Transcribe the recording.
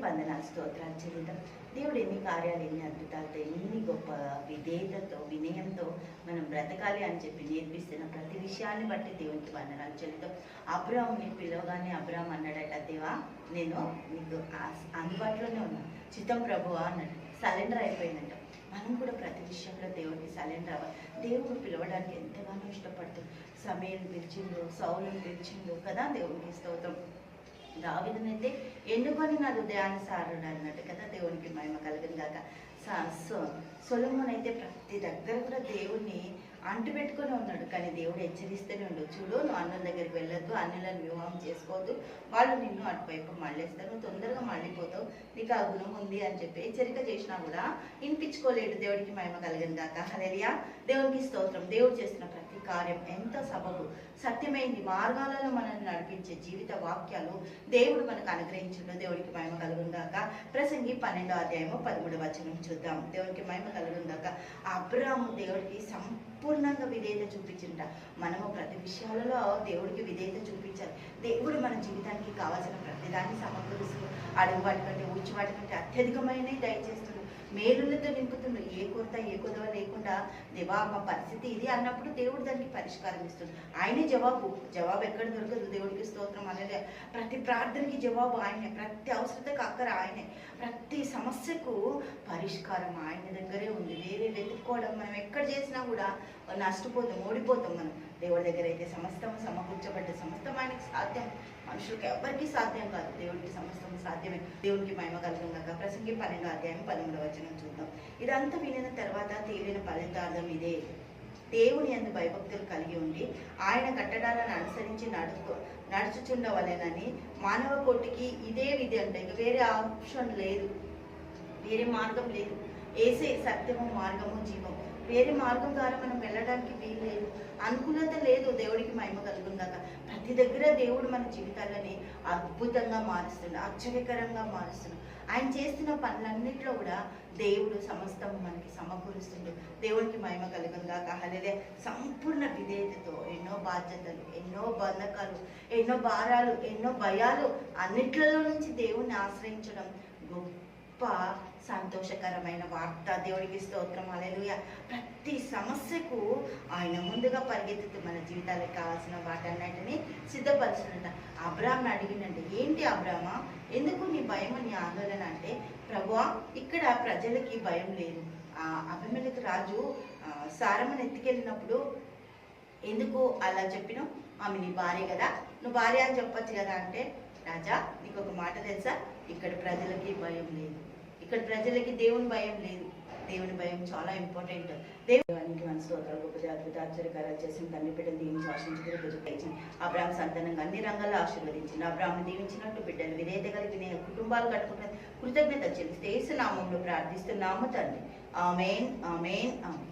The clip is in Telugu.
వందనాలు స్తోత్రాలు చెల్లిద్దాం. దేవుడు ఎన్ని కార్యాలు ఎన్ని అద్భుతాలతో ఎన్ని గొప్ప విధేయతతో వినయంతో మనం బ్రతకాలి అని చెప్పి నేర్పిస్తున్న ప్రతి విషయాన్ని బట్టి దేవునికి వందనాలు చెల్లిద్దాం. అబ్రాహ్ని పిలవగానే అబ్రాహ్మ అన్నాడట దేవా నేను నీకు అందుబాటులోనే ఉన్నా. చిత్తం ప్రభు అన్నాడు. సలెండర్ అయిపోయిందంట. మనం కూడా ప్రతి విషయంలో దేవుడికి సలెండర్ అవ్వాలి. దేవుడు పిలవడానికి ఎంతగానో ఇష్టపడుతుంది సమయం పిలిచిందో సౌలం పిలిచిందో కదా దేవుడికి స్తోత్రం. దావిదనైతే ఎన్నుకొని నా హృదయానుసారుడు అన్నట్టు కదా దేవునికి మహిమ కలిగిన గాక. సొలమున్ అయితే ప్రతి దగ్గర కూడా దేవుణ్ణి అంటు పెట్టుకొని ఉన్నాడు. కానీ దేవుడు హెచ్చరిస్తూనే ఉండు. చూడు నువ్వు అన్నుల దగ్గరికి వెళ్ళొద్దు అన్నులను వివాహం చేసుకోవద్దు. వాళ్ళు నిన్ను అటువైపు మళ్ళేస్తారు. తొందరగా మళ్ళీపోతావు. నీకు ఆ గుణం ఉంది అని చెప్పి హెచ్చరిక చేసినా కూడా వినిపించుకోలేడు దేవుడికి మహిమ కలిగిన దాకా హలేరియా దేవునికి స్తోత్రం. దేవుడు చేస్తున్న ప్రతి కార్యం ఎంత సబబు. సత్యమైంది. మార్గాలలో మనల్ని నడిపించే జీవిత వాక్యాలు దేవుడు మనకు అనుగ్రహించడం. దేవుడికి మహిమ కలుగుందాక ప్రసంగి పన్నెండో అధ్యాయము పదమూడు వచనం చూద్దాం. దేవునికి మహిమ కలుగుందాక అబ్రాము దేవుడికి సంపూర్ణంగా విధేయత చూపించింట మనము ప్రతి విషయాలలో దేవుడికి విధేయత చూపించాలి. దేవుడు మన జీవితానికి కావాల్సిన ప్రతిదాన్ని సమకూరుస్తూ అడుగు వాటి కంటే ఊడ్చి వాటి కంటే అత్యధికమైనవి దయచేస్తున్నాడు మేలులతో నింపుతుండ్రు ఏ కొరత ఏ కొదవ లేకుండా దేవా మా పరిస్థితి ఇది అన్నప్పుడు దేవుడు దానికి పరిష్కారం ఇస్తుంది ఆయనే జవాబు. జవాబు ఎక్కడ దొరకదు? దేవుడు ప్రతి ప్రార్థనకి జవాబు ఆయనే ప్రతి అవసరతకు అక్కర ఆయనే. ప్రతి సమస్యకు పరిష్కారం ఆయన దగ్గరే ఉంది. వేరే వెతుక్కోవడం మనం ఎక్కడ చేసినా కూడా నష్టపోతాం ఓడిపోతాం మనం. దేవుడి దగ్గర అయితే సమస్తం సమకూర్చబడ్డ సమస్తం ఆయనకి సాధ్యం. మనుషులకు ఎవరికి సాధ్యం కాదు. దేవుడికి సమస్తం సాధ్యమే. దేవునికి మహిమ కలుగుందాక ప్రసంగి పన్నెండు అధ్యాయం పదమూడవ వచనం చూద్దాం. ఇదంతా వినిన తర్వాత తేలిన ఫలితార్థం ఇదే. దేవుని అందు భయభక్తులు కలిగి ఉండి ఆయన కట్టడాలను అనుసరించి నడుచుకో నడుచుచుండవలెనని మానవ కోటికి ఇదే విధి అంటే ఇక వేరే ఆప్షన్ లేదు. వేరే మార్గం లేదు. ఏసే సత్యము మార్గము జీవము. వేరే మార్గం ద్వారా మనం వెళ్ళడానికి వీలు లేదు అనుకూలత లేదు దేవుడికి మహిమ కలుగుందాక ప్రతి దగ్గర దేవుడు మన జీవితాలని అద్భుతంగా మారుస్తుంది ఆశ్చర్యకరంగా మారుస్తుంది ఆయన చేస్తున్న పనులన్నింటిలో కూడా దేవుడు సమస్తం మనకి సమకూరుస్తుండు. దేవుడికి మహిమ కలుగుందాక హలలే సంపూర్ణ విధేయతతో ఎన్నో బాధ్యతలు ఎన్నో బంధకాలు ఎన్నో భారాలు ఎన్నో భయాలు అన్నిట్లలో నుంచి దేవుణ్ణి ఆశ్రయించడం గొప్ప గొప్ప సంతోషకరమైన వార్త. దేవుడికి స్తోత్రం. అలెలుయ ప్రతి సమస్యకు ఆయన ముందుగా పరిగెత్తుతూ మన జీవితాలకు కావాల్సిన వాటన్నిటిని సిద్ధపరచునంట అబ్రామ్ అడిగినంటే ఏంటి అబ్రామ ఎందుకు నీ భయం నీ ఆందోళన? అంటే ప్రభువా ఇక్కడ ప్రజలకి భయం లేదు. ఆ అభిమేలకు రాజు ఆ, సారమ్మని ఎత్తుకెళ్ళినప్పుడు ఎందుకు అలా చెప్పినావు? ఆమె నీ భార్య కదా. నువ్వు భార్య అని చెప్పొచ్చు కదా అంటే రాజా నీకు ఒక మాట తెలుసా? ఇక్కడ ప్రజలకి భయం లేదు. ఇక్కడ ప్రజలకి దేవుని భయం లేదు. దేవుని భయం చాలా ఇంపార్టెంట్ దేవునికి మన స్తోత్రాలు గొప్ప అద్భుత ఆశ్చర్యకారాలు చేసిన తండ్రి బిడ్డలు దీవించి ఆశించుకుని ప్రజలు అబ్రాహ్మ సంతానంగా అన్ని రంగాల్లో ఆశీర్వదించింది అబ్రాహ్మ దీవించినట్టు బిడ్డలు విధేయత కలిగిన కుటుంబాలు కట్టుకున్న కృతజ్ఞత చెల్లిస్తే దేశ నామంలో ప్రార్థిస్తున్నాము తండ్రి. Amen amen amen.